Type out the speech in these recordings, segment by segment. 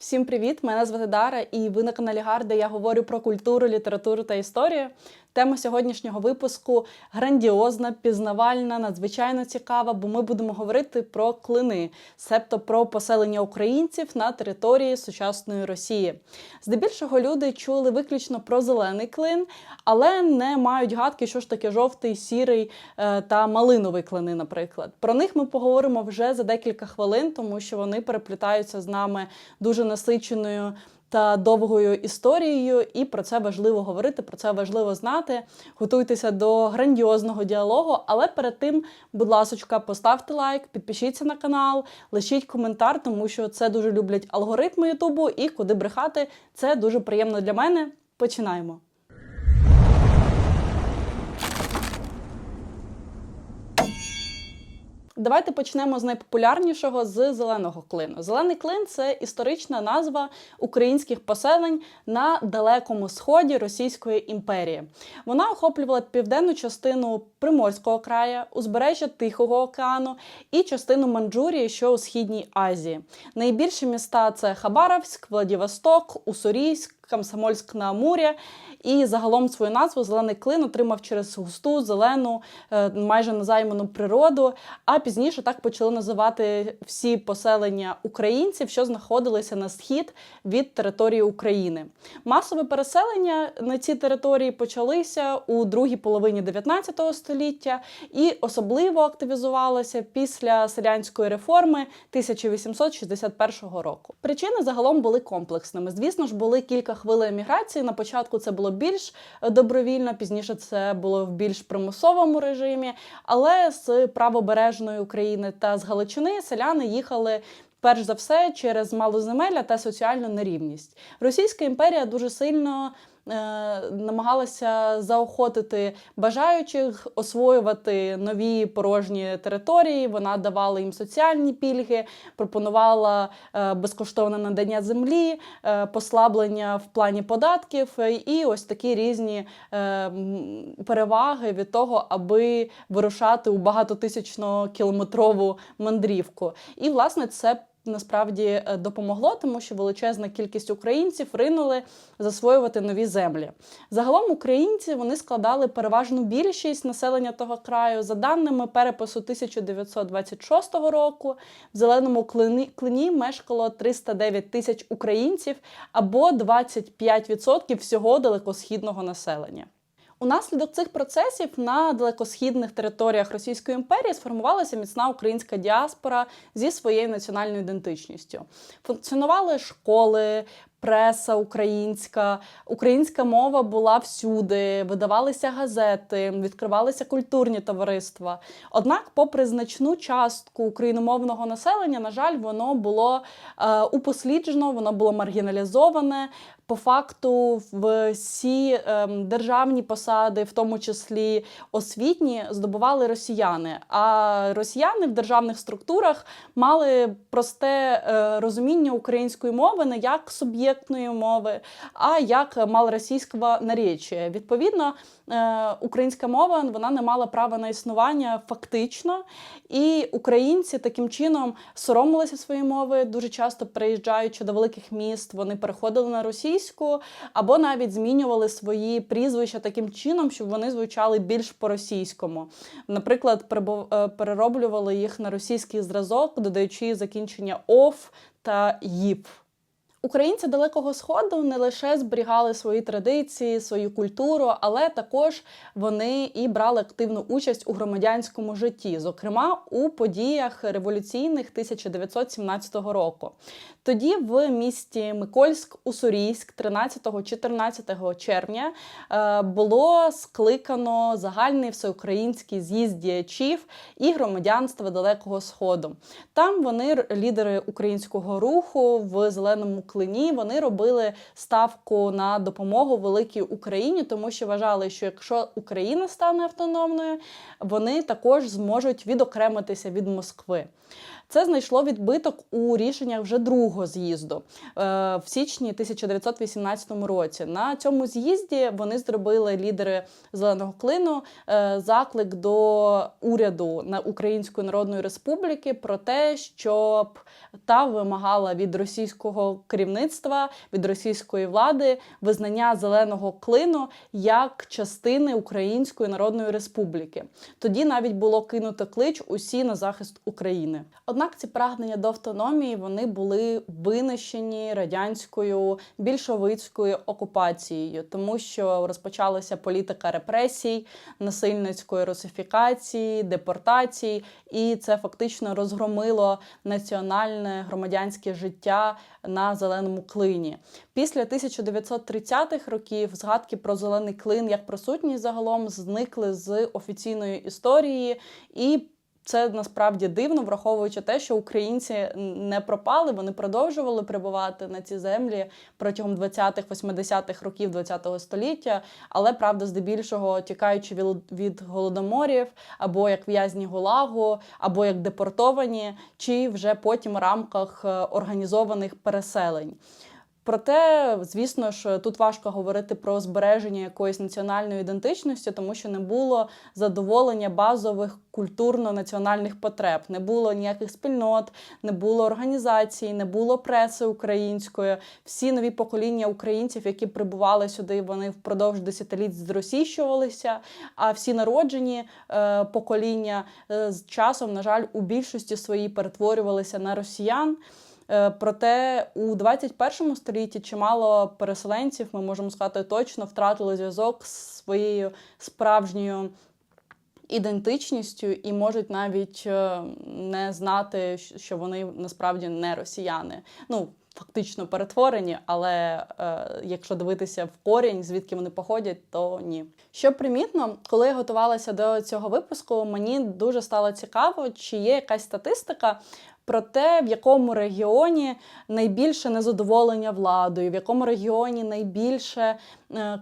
Всім привіт! Мене звати Дара, і ви на каналі Гар, де я говорю про культуру, літературу та історію. Тема сьогоднішнього випуску грандіозна, пізнавальна, надзвичайно цікава, бо ми будемо говорити про клини, себто про поселення українців на території сучасної Росії. Здебільшого люди чули виключно про зелений клин, але не мають гадки, що ж таке жовтий, сірий е, та малиновий клини, наприклад. Про них ми поговоримо вже за декілька хвилин, тому що вони переплітаються з нами дуже насиченою та довгою історією, і про це важливо говорити, про це важливо знати. Готуйтеся до грандіозного діалогу. Але перед тим, будь ласочка, поставте лайк, підпишіться на канал, лишіть коментар, тому що це дуже люблять алгоритми Ютубу, і куди брехати. Це дуже приємно для мене. Починаємо. Давайте почнемо з найпопулярнішого з зеленого клину. Зелений клин це історична назва українських поселень на далекому сході Російської імперії. Вона охоплювала південну частину Приморського краю, узбережжя Тихого океану і частину Манджурії, що у східній Азії. Найбільші міста це Хабаровськ, Владивосток, Уссурійськ, Комсомольськ на Амурі. І загалом свою назву зелений клин отримав через густу, зелену, е, майже незайману природу. А пізніше так почали називати всі поселення українців, що знаходилися на схід від території України. Масове переселення на ці території почалися у другій половині 19 століття і особливо активізувалося після селянської реформи 1861 року. Причини загалом були комплексними. Звісно ж, були кілька хвилин еміграції. На початку це було більш добровільно, пізніше це було в більш примусовому режимі. Але з правобережної України та з Галичини селяни їхали. Перш за все через малоземелля та соціальну нерівність. Російська імперія дуже сильно е, намагалася заохотити бажаючих освоювати нові порожні території. Вона давала їм соціальні пільги, пропонувала е, безкоштовне надання землі, е, послаблення в плані податків і ось такі різні е, переваги від того, аби вирушати у багатотисячно кілометрову мандрівку. І власне це насправді е, допомогло, тому що величезна кількість українців ринули засвоювати нові землі. Загалом українці вони складали переважну більшість населення того краю. За даними перепису 1926 року, в зеленому клині, мешкало 309 тисяч українців або 25% всього далекосхідного населення. Унаслідок цих процесів на далекосхідних територіях Російської імперії сформувалася міцна українська діаспора зі своєю національною ідентичністю. Функціонували школи, преса українська, українська мова була всюди, видавалися газети, відкривалися культурні товариства. Однак, попри значну частку україномовного населення, на жаль, воно було е, упосліджено, воно було маргіналізоване. По факту, всі е, державні посади, в тому числі освітні, здобували росіяни. А росіяни в державних структурах мали просте е, розуміння української мови не як суб'єктної мови, а як малоросійського наречія. Відповідно, е, українська мова вона не мала права на існування фактично, і українці таким чином соромилися своєї мови. Дуже часто приїжджаючи до великих міст, вони переходили на російську російську, або навіть змінювали свої прізвища таким чином, щоб вони звучали більш по-російському. Наприклад, е, перероблювали їх на російський зразок, додаючи закінчення ОФ та ЄП. Українці Далекого Сходу не лише зберігали свої традиції, свою культуру, але також вони і брали активну участь у громадянському житті, зокрема у подіях революційних 1917 року. Тоді в місті Микольськ Уссурійськ 13-14 червня е, було скликано загальний всеукраїнський з'їзд діячів і громадянства Далекого Сходу. Там вони лідери українського руху в зеленому клині вони робили ставку на допомогу великій Україні, тому що вважали, що якщо Україна стане автономною, вони також зможуть відокремитися від Москви. Це знайшло відбиток у рішеннях вже другого з'їзду е, в січні 1918 році. На цьому з'їзді вони зробили лідери зеленого клину е, заклик до уряду на Української Народної Республіки про те, щоб та вимагала від російського керівництва, від російської влади визнання зеленого клину як частини Української Народної Республіки. Тоді навіть було кинуто клич усі на захист України. Однак ці прагнення до автономії вони були винищені радянською більшовицькою окупацією, тому що розпочалася політика репресій, насильницької русифікації, депортації, і це фактично розгромило національне громадянське життя на зеленому клині. Після 1930-х років згадки про зелений клин як присутність загалом зникли з офіційної історії і. Це насправді дивно, враховуючи те, що українці не пропали, вони продовжували прибувати на ці землі протягом 20-х-80-х років ХХ століття, але правда, здебільшого тікаючи від голодоморів, або як в'язні Гулагу, або як депортовані, чи вже потім в рамках е, організованих переселень. Проте, звісно ж, тут важко говорити про збереження якоїсь національної ідентичності, тому що не було задоволення базових культурно-національних потреб, не було ніяких спільнот, не було організацій, не було преси української. Всі нові покоління українців, які прибували сюди, вони впродовж десятиліть зросійщувалися. А всі народжені е, покоління е, з часом, на жаль, у більшості своїй перетворювалися на росіян. Е, проте у 21 столітті чимало переселенців, ми можемо сказати точно, втратили зв'язок з своєю справжньою. Ідентичністю і можуть навіть е, не знати, що вони насправді не росіяни. Ну фактично перетворені, але е, якщо дивитися в корінь, звідки вони походять, то ні. Що примітно, коли я готувалася до цього випуску, мені дуже стало цікаво, чи є якась статистика про те, в якому регіоні найбільше незадоволення владою, в якому регіоні найбільше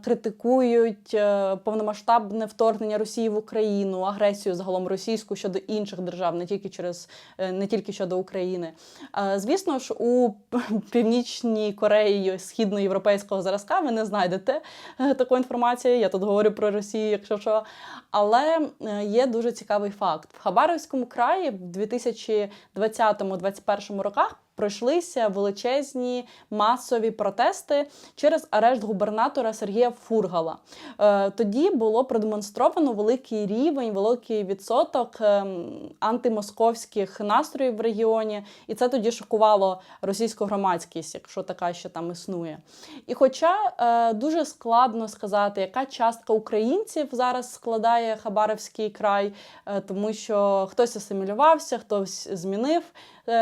критикують е, повномасштабне вторгнення Росії в Україну, агресію загалом російську щодо інших держав, не тільки через е, не тільки щодо України. Звісно ж, у північній Кореї східноєвропейського зразка ви не знайдете таку інформацію. Я тут говорю про Росію, якщо що. Але є дуже цікавий факт: в Хабаровському краї в 2020-2021 роках пройшлися величезні масові протести через арешт губернатора Сергія Фургала. Е, тоді було продемонстровано великий рівень, великий відсоток ем, антимосковських настроїв в регіоні, і це тоді шокувало російську громадськість, якщо така ще там існує. І хоча е, дуже складно сказати, яка частка українців зараз складає Хабаровський край, е, тому що хтось асимілювався, хтось змінив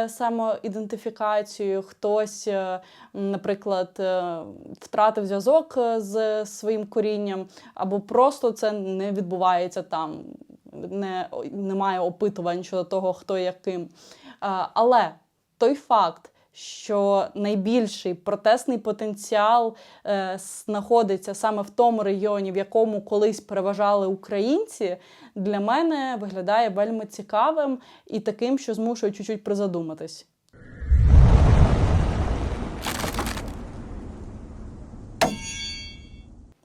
самоідентифікацію, хтось, е, наприклад, е, втратив зв'язок е, з своїм корінням, або просто це не відбувається там, не, немає опитувань щодо того, хто яким. Але той факт що найбільший протестний потенціал е, знаходиться саме в тому регіоні, в якому колись переважали українці, для мене виглядає вельми цікавим і таким, що змушує чуть-чуть призадуматись.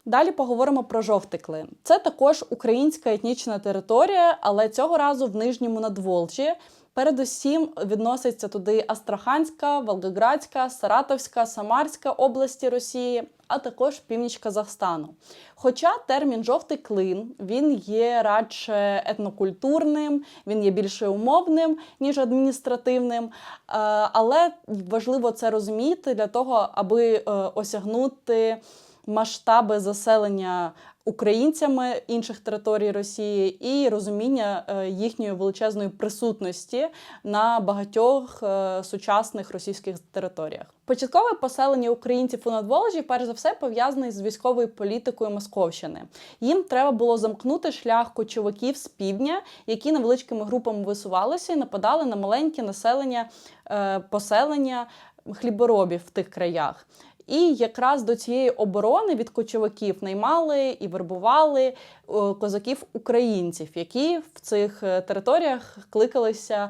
Далі поговоримо про жовтий клин. Це також українська етнічна територія, але цього разу в нижньому надволжі. Передусім відноситься туди Астраханська, Волгоградська, Саратовська, Самарська області Росії, а також північ Казахстану. Хоча термін жовтий клин він є радше етнокультурним, він є більше умовним, ніж адміністративним. Е, але важливо це розуміти для того, аби е, осягнути масштаби заселення українцями інших територій Росії і розуміння е, їхньої величезної присутності на багатьох е, сучасних російських територіях. Початкове поселення українців у надволжі, перш за все, пов'язане з військовою політикою Московщини. Їм треба було замкнути шлях кочовиків з півдня, які невеличкими групами висувалися і нападали на маленьке населення е, поселення хліборобів в тих краях. І якраз до цієї оборони від кочовиків наймали і вербували е, козаків-українців, які в цих е, територіях кликалися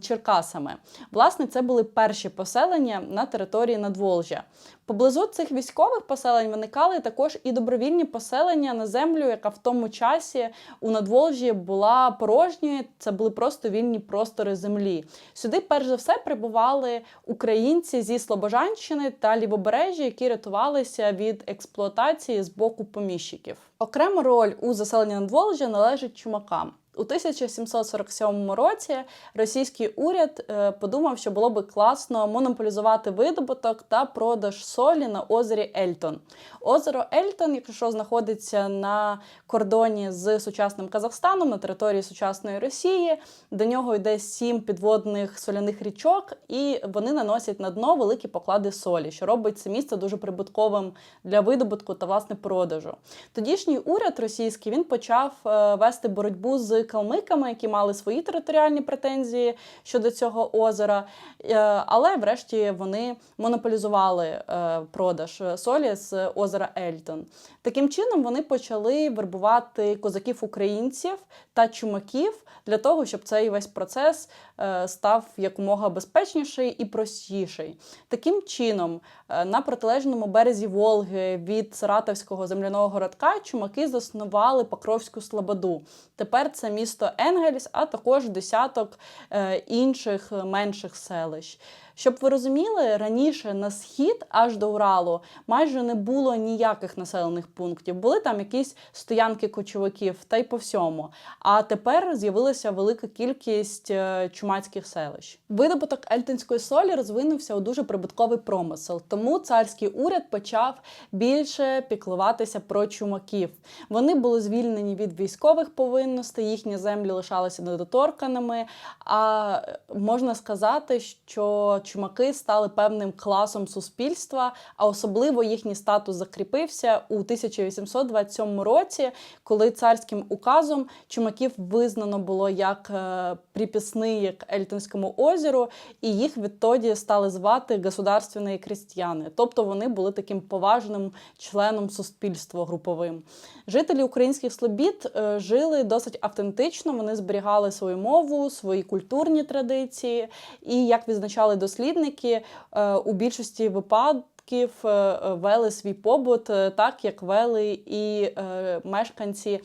Черкасами. Власне, це були перші поселення на території Надволжя. Поблизу цих військових поселень виникали також і добровільні поселення на землю, яка в тому часі у Надволжі була порожньою. Це були просто вільні простори землі. Сюди, перш за все, прибували українці зі Слобожанщини та Лівобережжя, які рятувалися від експлуатації з боку поміщиків. Окрема роль у заселенні Надволжя належить чумакам. У 1747 році російський уряд е, подумав, що було би класно монополізувати видобуток та продаж солі на озері Ельтон. Озеро Ельтон, якщо знаходиться на кордоні з сучасним Казахстаном на території сучасної Росії, до нього йде сім підводних соляних річок, і вони наносять на дно великі поклади солі, що робить це місце дуже прибутковим для видобутку та власне продажу. Тодішній уряд російський він почав е, вести боротьбу з калмиками, які мали свої територіальні претензії щодо цього озера. Е, Але, врешті, вони монополізували е, продаж солі з озера Ельтон. Таким чином вони почали вербувати козаків-українців та чумаків для того, щоб цей весь процес е, став якомога безпечніший і простіший. Таким чином, на протилежному березі Волги від Саратовського земляного городка чумаки заснували Покровську Слободу. Тепер це місто Енгельс, а також десяток е, інших менших селищ. Щоб ви розуміли, раніше на схід аж до Уралу майже не було ніяких населених пунктів. Були там якісь стоянки кочовиків та й по всьому. А тепер з'явилася велика кількість е, чумацьких селищ. Видобуток ельтинської солі розвинувся у дуже прибутковий промисел, тому царський уряд почав більше піклуватися про чумаків. Вони були звільнені від військових повинностей, їхні землі лишалися недоторканими. А можна сказати, що чумаки стали певним класом суспільства, а особливо їхній статус закріпився у 1827 році, коли царським указом чумаків визнано було як е, приписні к Ельтинському озеру, і їх відтоді стали звати государственні крістіяни, тобто вони були таким поважним членом суспільства груповим. Жителі українських слобід е, жили досить автентично. Вони зберігали свою мову, свої культурні традиції, і як відзначали дослідники, е, у більшості випадків е, вели свій побут, е, так як вели і е, мешканці е,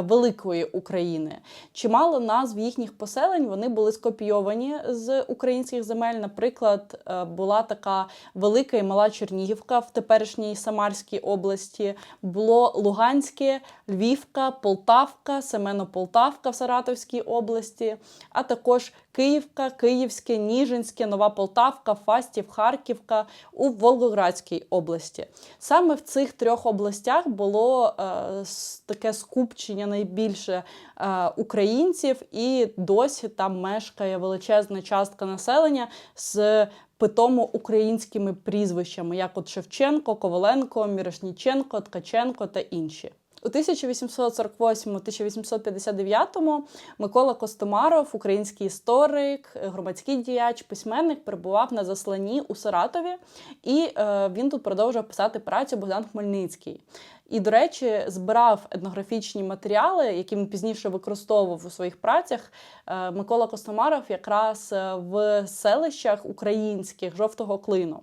великої України. Чимало назв їхніх поселень вони були скопійовані з українських земель. Наприклад, е, була така велика і мала Чернігівка в теперішній Самарській області, було Луганське, Львівка, Полтавка, Семено-Полтавка в Саратовській області, а також Київка, Київське, Ніжинське, Нова Полтавка, Фастів, Харківка у Волгоградській області. Саме в цих трьох областях було е, таке скупчення найбільше е, українців, і досі там мешкає величезна частка населення з питомо українськими прізвищами, як от Шевченко, Коваленко, Мірошніченко, Ткаченко та інші. У 1848-1859 Микола Костомаров, український історик, громадський діяч, письменник, перебував на засланні у Саратові, і е, він тут продовжував писати працю Богдан Хмельницький. І, до речі, збирав етнографічні матеріали, які він пізніше використовував у своїх працях. Е, Микола Костомаров якраз е, в селищах українських жовтого клину.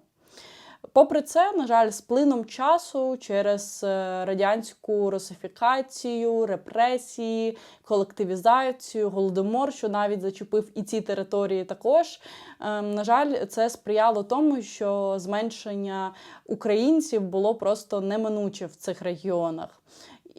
Попри це, на жаль, з плином часу через е, радянську русифікацію, репресії, колективізацію, голодомор, що навіть зачепив і ці території, також е, на жаль, це сприяло тому, що зменшення українців було просто неминуче в цих регіонах.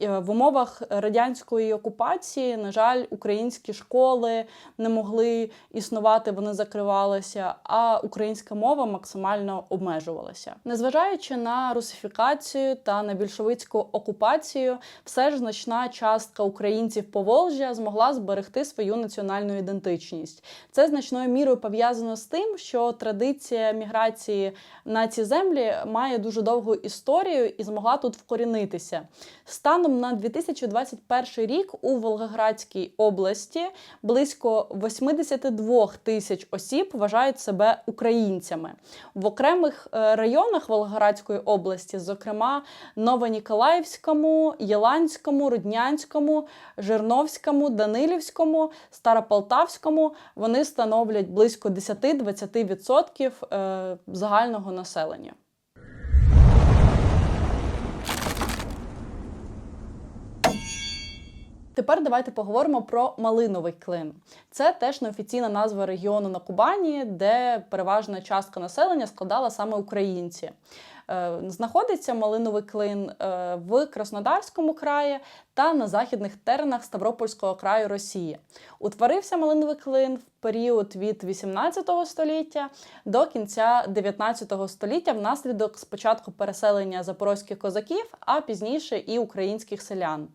Е, В умовах радянської окупації, на жаль, українські школи не могли існувати, вони закривалися, а українська мова максимально обмежувалася. Незважаючи на русифікацію та на більшовицьку окупацію, все ж значна частка українців Поволжя змогла зберегти свою національну ідентичність. Це значною мірою пов'язано з тим, що традиція міграції на ці землі має дуже довгу історію і змогла тут вкорінитися. Станом Станом на 2021 рік у Волгоградській області близько 82 тисяч осіб вважають себе українцями. В окремих е, районах Волгоградської області, зокрема Новоніколаївському, Єланському, Руднянському, Жирновському, Данилівському, Старополтавському, вони становлять близько 10-20% е, загального населення. Тепер давайте поговоримо про малиновий клин. Це теж неофіційна назва регіону на Кубані, де переважна частка населення складала саме українці. Е, Знаходиться малиновий клин е, в Краснодарському краї та на західних теренах Ставропольського краю Росії. Утворився малиновий клин в період від 18 століття до кінця 19 століття внаслідок спочатку переселення запорозьких козаків, а пізніше і українських селян.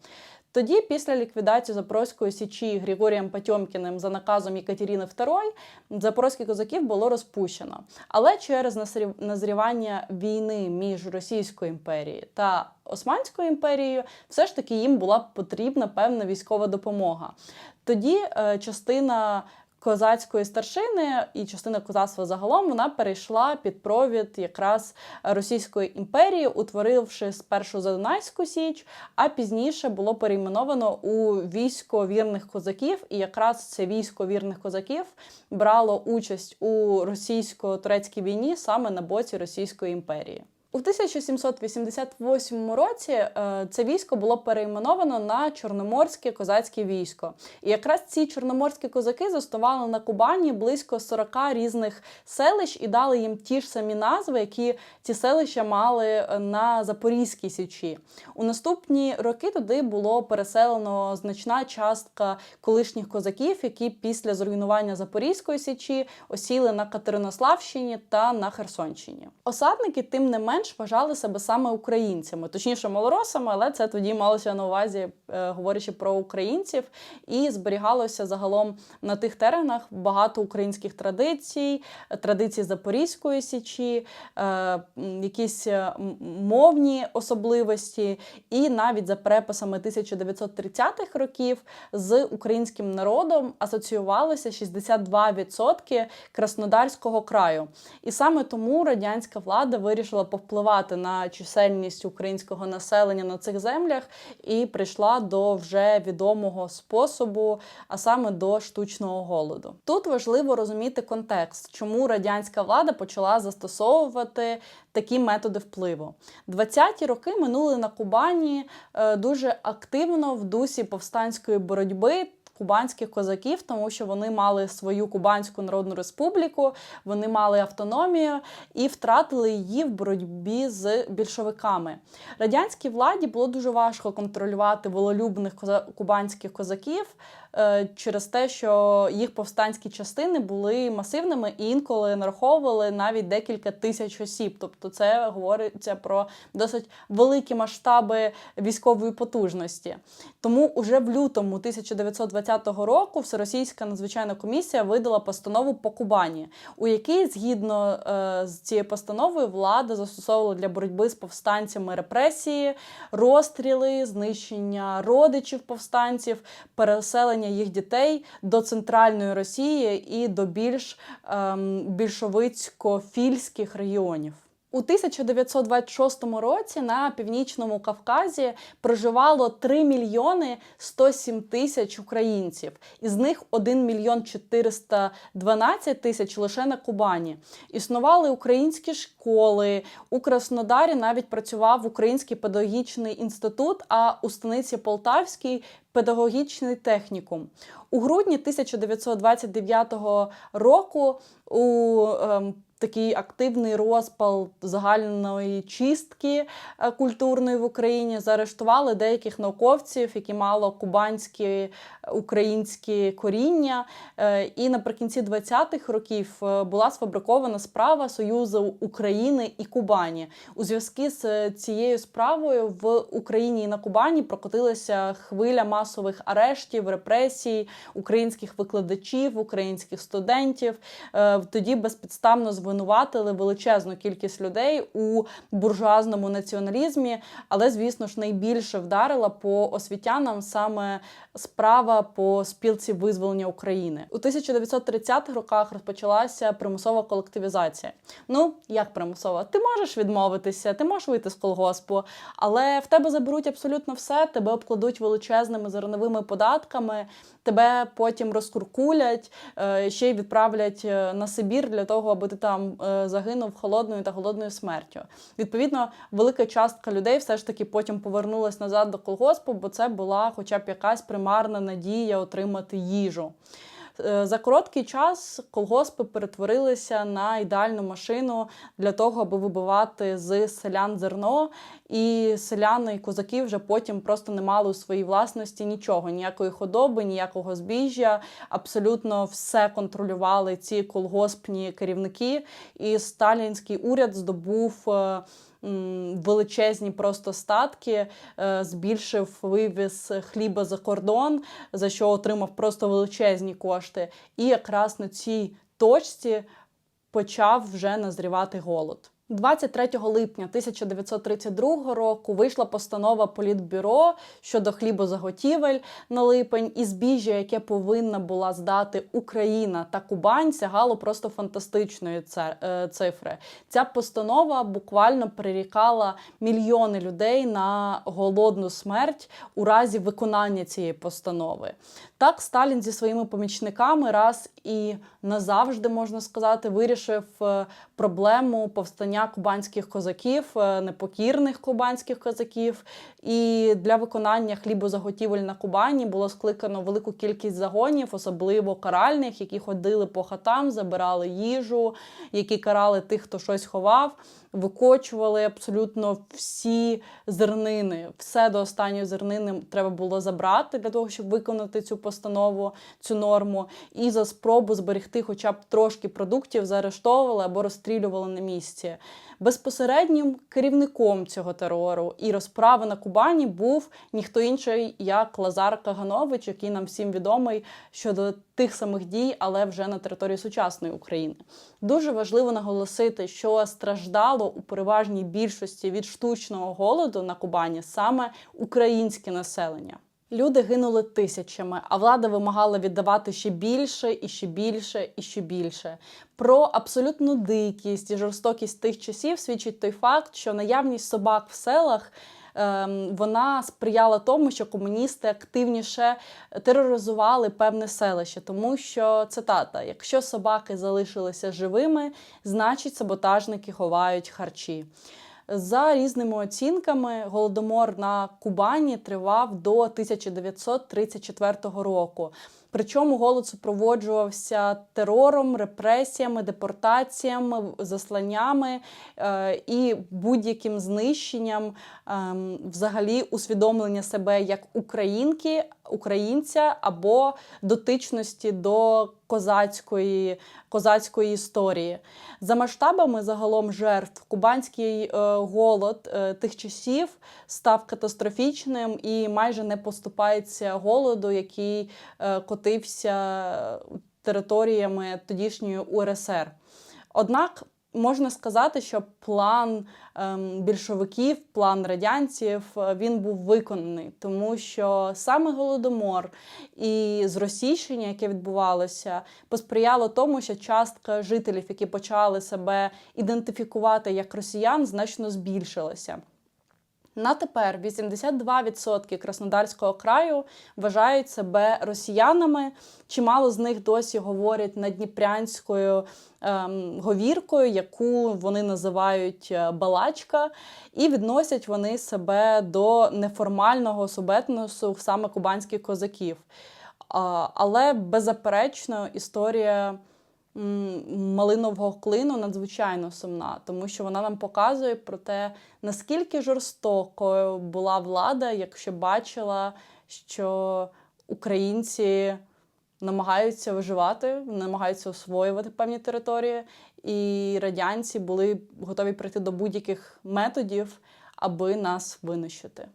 Тоді, після ліквідації Запорозької січі Григорієм Патьомкіним за наказом Екатерини II, запорозьких козаків було розпущено. Але через назрівання війни між Російською імперією та Османською імперією, все ж таки їм була потрібна певна військова допомога. Тоді е, частина козацької старшини і частина козацтва загалом вона перейшла під провід якраз Російської імперії, утворивши спершу Задунайську Січ, а пізніше було перейменовано у військо вірних козаків. І якраз це військо вірних козаків брало участь у російсько-турецькій війні саме на боці Російської імперії. У 1788 році е, це військо було перейменовано на Чорноморське козацьке військо. І якраз ці чорноморські козаки заснували на Кубані близько 40 різних селищ і дали їм ті ж самі назви, які ці селища мали е, на Запорізькій січі. У наступні роки туди було переселено значна частка колишніх козаків, які після зруйнування Запорізької січі осіли на Катеринославщині та на Херсонщині. Осадники, тим не менш, вважали себе саме українцями, точніше малоросами, але це тоді малося на увазі, е, говорячи про українців, і зберігалося загалом на тих теренах багато українських традицій, традицій Запорізької січі, е, якісь е, мовні особливості, і навіть за переписами 1930-х років з українським народом асоціювалося 62% Краснодарського краю. І саме тому радянська влада вирішила повпливати на чисельність українського населення на цих землях і прийшла до вже відомого способу, а саме до штучного голоду. Тут важливо розуміти контекст, чому радянська влада почала застосовувати такі методи впливу. 20-ті роки минули на Кубані е, дуже активно в дусі повстанської боротьби. Кубанських козаків, тому що вони мали свою Кубанську Народну Республіку, вони мали автономію і втратили її в боротьбі з більшовиками. Радянській владі було дуже важко контролювати вололюбних кубанських козаків через те, що їх повстанські частини були масивними і інколи нараховували навіть декілька тисяч осіб. Тобто, це говориться про досить великі масштаби військової потужності. Тому уже в лютому 1920 року Всеросійська надзвичайна комісія видала постанову по Кубані, у якій, згідно е, з цією постановою, влада застосовувала для боротьби з повстанцями репресії, розстріли, знищення родичів повстанців, переселення їх дітей до центральної Росії і до більш ем, більшовицько-фільських регіонів. У 1926 році на північному Кавказі проживало 3 мільйони 107 тисяч українців, із них 1 мільйон 412 тисяч лише на Кубані. Існували українські школи. У Краснодарі навіть працював Український педагогічний інститут, а у станиці Полтавській педагогічний технікум. У грудні 1929 року у ем, такий активний розпал загальної чистки е, культурної в Україні заарештували деяких науковців, які мали кубанські е, українські коріння. Е, І наприкінці 20-х років була сфабрикована справа Союзу України і Кубані. У зв'язку з цією справою в Україні і на Кубані прокотилася хвиля масових арештів, репресій українських викладачів, українських студентів. Тоді безпідставно звинувачували звинуватили величезну кількість людей у буржуазному націоналізмі, але, звісно ж, найбільше вдарила по освітянам саме справа по спілці визволення України. У 1930-х роках розпочалася примусова колективізація. Ну, як примусова? Ти можеш відмовитися, ти можеш вийти з колгоспу, але в тебе заберуть абсолютно все, тебе обкладуть величезними зерновими податками, тебе потім розкуркулять, е, ще й відправлять е, на Сибір для того, аби ти там е, загинув холодною та голодною смертю. Відповідно, велика частка людей все ж таки потім повернулась назад до колгоспу, бо це була хоча б якась примарна надія отримати їжу. Е, За короткий час колгоспи перетворилися на ідеальну машину для того, аби вибивати з селян зерно, і селяни і козаки вже потім просто не мали у своїй власності нічого, ніякої худоби, ніякого збіжжя. Абсолютно все контролювали ці колгоспні керівники. І сталінський уряд здобув. Величезні просто статки, е, збільшив вивіз хліба за кордон, за що отримав просто величезні кошти. І якраз на цій точці почав вже назрівати голод. 23 липня 1932 року вийшла постанова Політбюро щодо хлібозаготівель на липень, і збіжжя, яке повинна була здати Україна та Кубань, сягало просто фантастичної е, цифри. Ця постанова буквально прирікала мільйони людей на голодну смерть у разі виконання цієї постанови. Так, Сталін зі своїми помічниками раз і назавжди можна сказати, вирішив е, проблему повстання кубанських козаків, е, непокірних кубанських козаків. І для виконання хлібозаготівель на Кубані було скликано велику кількість загонів, особливо каральних, які ходили по хатам, забирали їжу, які карали тих, хто щось ховав. Викочували абсолютно всі зернини, все до останньої зернини треба було забрати для того, щоб виконати цю постанову, цю норму. І за спробу зберегти хоча б трошки продуктів заарештовували або розстрілювали на місці. Безпосереднім керівником цього терору і розправи на Кубані був ніхто інший, як Лазар Каганович, який нам всім відомий щодо тих самих дій, але вже на території сучасної України. Дуже важливо наголосити, що страждало у переважній більшості від штучного голоду на Кубані саме українське населення. Люди гинули тисячами, а влада вимагала віддавати ще більше і ще більше і ще більше. Про абсолютну дикість і жорстокість тих часів свідчить той факт, що наявність собак в селах. ем, Вона сприяла тому, що комуністи активніше тероризували певне селище, тому що цитата: якщо собаки залишилися живими, значить саботажники ховають харчі. За різними оцінками, голодомор на Кубані тривав до 1934 року. Причому голод супроводжувався терором, репресіями, депортаціями, засланнями е, і будь-яким знищенням ем, взагалі усвідомлення себе як українки, українця або дотичності до козацької, козацької історії. За масштабами загалом жертв кубанський е, голод е, тих часів став катастрофічним і майже не поступається голоду, який е, територіями тодішньої УРСР. Однак можна сказати, що план ем, більшовиків, план радянців, е, він був виконаний, тому що саме голодомор і зросійщення, яке відбувалося, посприяло тому, що частка жителів, які почали себе ідентифікувати як росіян, значно збільшилася. На тепер 82% Краснодарського краю вважають себе росіянами. Чимало з них досі говорять надніпрянською ем, говіркою, яку вони називають е, балачка, і відносять вони себе до неформального субетносу саме кубанських козаків. А, але беззаперечно історія малинового клину надзвичайно сумна, тому що вона нам показує про те, наскільки жорстокою була влада, якщо бачила, що українці намагаються виживати, намагаються освоювати певні території, і радянці були готові прийти до будь-яких методів, аби нас винищити.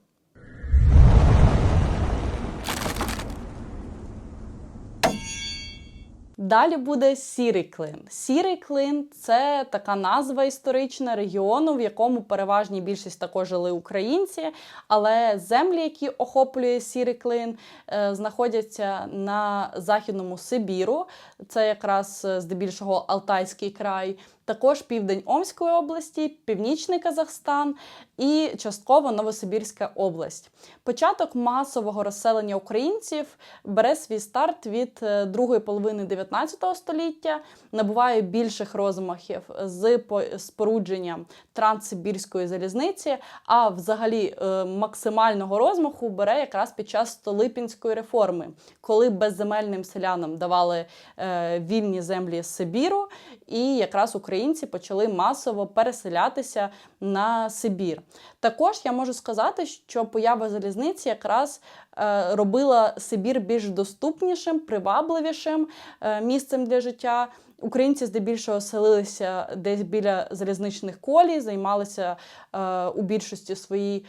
Далі буде сірий клин. Сірий клин це така назва історична регіону, в якому переважній більшість також жили українці, але землі, які охоплює сірий клин, е, знаходяться на західному Сибіру. Це якраз е, здебільшого Алтайський край. Також південь Омської області, північний Казахстан і частково Новосибірська область. Початок масового розселення українців бере свій старт від е, другої половини 19 століття, набуває більших розмахів з спорудженням Транссибірської залізниці, а взагалі е, максимального розмаху бере якраз під час Столипінської реформи, коли безземельним селянам давали е, вільні землі з Сибіру, і якраз українці почали масово переселятися на Сибір. Також я можу сказати, що поява залізниці якраз е, робила Сибір більш доступнішим, привабливішим е, місцем для життя. Українці здебільшого селилися десь біля залізничних колій, займалися е, у більшості своїй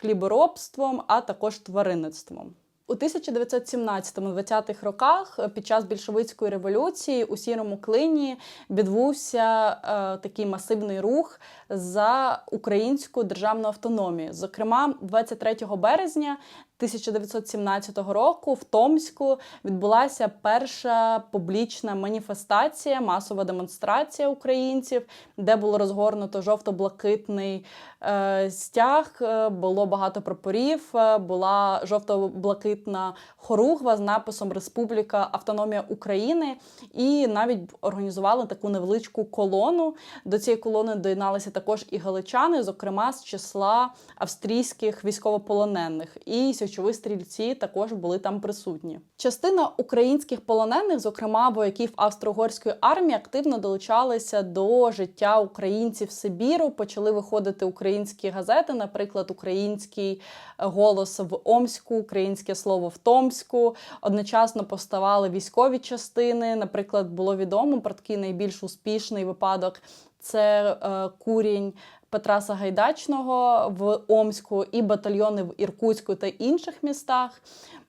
хліборобством, а також тваринництвом. У 1917-20-х роках е, під час більшовицької революції у сірому клині відбувся е, такий масивний рух за українську державну автономію. Зокрема, 23 березня 1917 року в Томську відбулася перша публічна маніфестація, масова демонстрація українців, де було розгорнуто жовто-блакитний е, стяг, е, було багато прапорів, е, була жовто-блакитна хоругва з написом Республіка Автономія України, і навіть організували таку невеличку колону. До цієї колони доєдналися також і галичани, зокрема з числа австрійських військовополонених. І січові стрільці також були там присутні. Частина українських полонених, зокрема вояків австро-угорської армії, активно долучалися до життя українців Сибіру. Почали виходити українські газети, наприклад, український голос в Омську, українське слово в Томську. Одночасно поставали військові частини. Наприклад, було відомо про такий найбільш успішний випадок. Це е, курінь Петра Сагайдачного в Омську і батальйони в Іркутську та інших містах.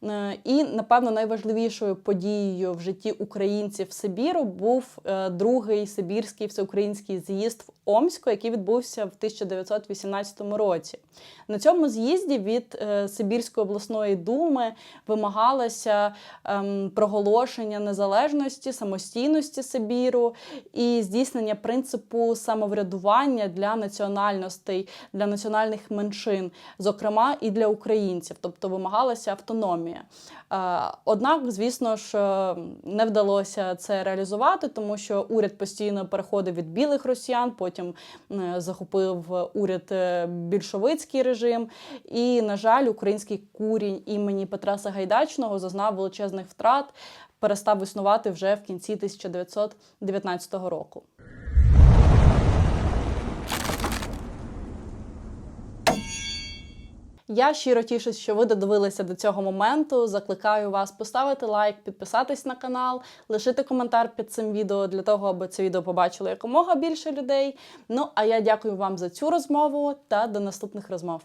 Е, І, напевно, найважливішою подією в житті українців Сибіру був е, другий Сибірський всеукраїнський з'їзд в Омську, який відбувся в 1918 році. На цьому з'їзді від е, Сибірської обласної думи вимагалося ем, проголошення незалежності, самостійності Сибіру і здійснення принципу самоврядування для національностей, для національних меншин, зокрема і для українців, тобто вимагалася автономія. Е, Однак, звісно ж, е, не вдалося це реалізувати, тому що уряд постійно переходив від білих росіян, потім е, захопив уряд більшовицький режим. І, на жаль, український курінь імені Петра Сагайдачного зазнав величезних втрат, перестав існувати вже в кінці 1919 року. Я щиро тішусь, що ви додивилися до цього моменту. Закликаю вас поставити лайк, підписатись на канал, лишити коментар під цим відео для того, аби це відео побачило якомога більше людей. Ну а я дякую вам за цю розмову та до наступних розмов.